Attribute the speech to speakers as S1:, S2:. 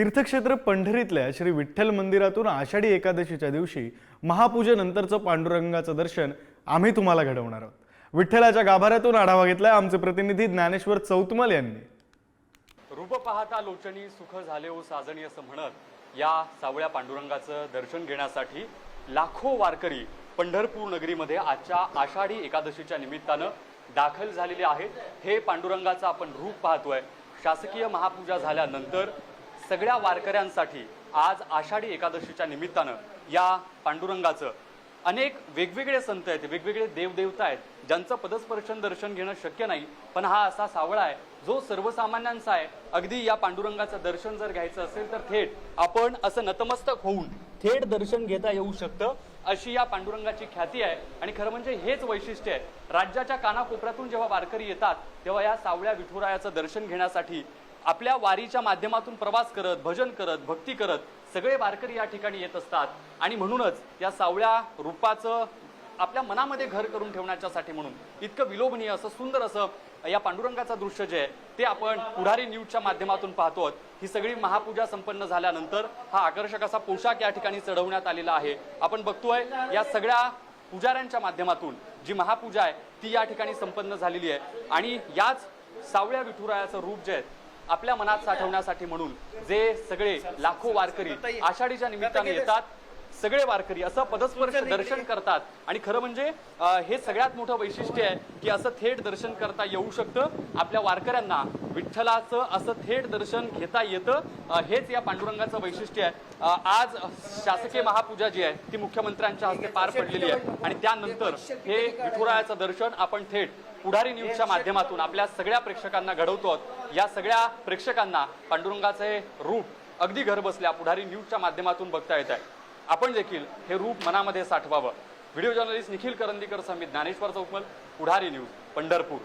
S1: तीर्थक्षेत्र पंढरीतल्या श्री विठ्ठल मंदिरातून आषाढी एकादशीच्या दिवशी महापूजेनंतरचं पांडुरंगाचं दर्शन आम्ही तुम्हाला घडवणार आहोत. विठ्ठलाच्या गाभाऱ्यातून आढावा घेतलाय आमचे प्रतिनिधी ज्ञानेश्वर चौतमल यांनी.
S2: रूप पाहता लोचनी सुख झाले हो ओ साजणी असं म्हणत या सावळ्या पांडुरंगाचं दर्शन घेण्यासाठी लाखो वारकरी पंढरपूर नगरीमध्ये आजच्या आषाढी एकादशीच्या निमित्तानं दाखल झालेले आहेत. हे पांडुरंगाचं आपण रूप पाहतोय. शासकीय महापूजा झाल्यानंतर सगळ्या वारकऱ्यांसाठी आज आषाढी एकादशीच्या निमित्तानं या पांडुरंगाचं अनेक वेगवेगळे संत आहेत वेगवेगळे देवदेवता आहेत ज्यांचं पदस्पर्शन दर्शन घेणं शक्य नाही पण हा असा सावळा आहे जो सर्वसामान्यांचा आहे. अगदी या पांडुरंगाचं दर्शन जर घ्यायचं असेल तर थेट आपण असं नतमस्तक होऊन थेट दर्शन घेता येऊ शकतं अशी या पांडुरंगाची ख्याती आहे. आणि खरं म्हणजे हेच वैशिष्ट्य आहे. राज्याच्या कानाकोपऱ्यातून जेव्हा वारकरी येतात तेव्हा या सावळ्या विठुरायाचं दर्शन घेण्यासाठी आपल्या वारीच्या माध्यमातून प्रवास करत भजन करत भक्ती करत सगळे वारकरी या ठिकाणी येत असतात. आणि म्हणूनच या सावळ्या रूपाचं आपल्या मनामध्ये घर करून ठेवण्याच्यासाठी म्हणून इतकं विलोभनीय असं सुंदर असं या पांडुरंगाचं दृश्य जे आहे ते आपण पुढारी न्यूजच्या माध्यमातून पाहतो ही सगळी महापूजा संपन्न झाल्यानंतर हा आकर्षक असा पोशाख या ठिकाणी चढवण्यात आलेला आहे. आपण बघतोय या सगळ्या पुजाऱ्यांच्या माध्यमातून जी महापूजा आहे ती या ठिकाणी संपन्न झालेली आहे. आणि याच सावळ्या विठुरायाचं रूप जे आहे आपल्या मनात साठवण्यासाठी म्हणून जे सगळे लाखो वारकरी आषाढीच्या निमित्ताने येतात सगळे वारकरी असं पदस्पर्श दर्शन करतात. आणि खरं म्हणजे हे सगळ्यात मोठं वैशिष्ट्य आहे की असं थेट दर्शन करता येऊ शकतं. आपल्या वारकऱ्यांना विठ्ठलाचं असं थेट दर्शन घेता येतं. हेच या पांडुरंगाचं वैशिष्ट्य आहे. आज शासकीय महापूजा जी आहे ती मुख्यमंत्र्यांच्या हस्ते पार पडलेली आहे. आणि त्यानंतर हे विठुरायाचं दर्शन आपण थेट पुढारी न्यूजच्या माध्यमातून आपल्या सगळ्या प्रेक्षकांना घडवतो. या सगळ्या प्रेक्षकांना पांडुरंगाचे रूप अगदी घर बसल्या पुढारी न्यूजच्या माध्यमातून बघता येत आहे. आपण देखील हे रूप मनामध्ये साठवावं. व्हिडिओ जर्नलिस्ट निखिल करंदीकर समित ज्ञानेश्वर चौकमल पुढारी न्यूज पंढरपूर.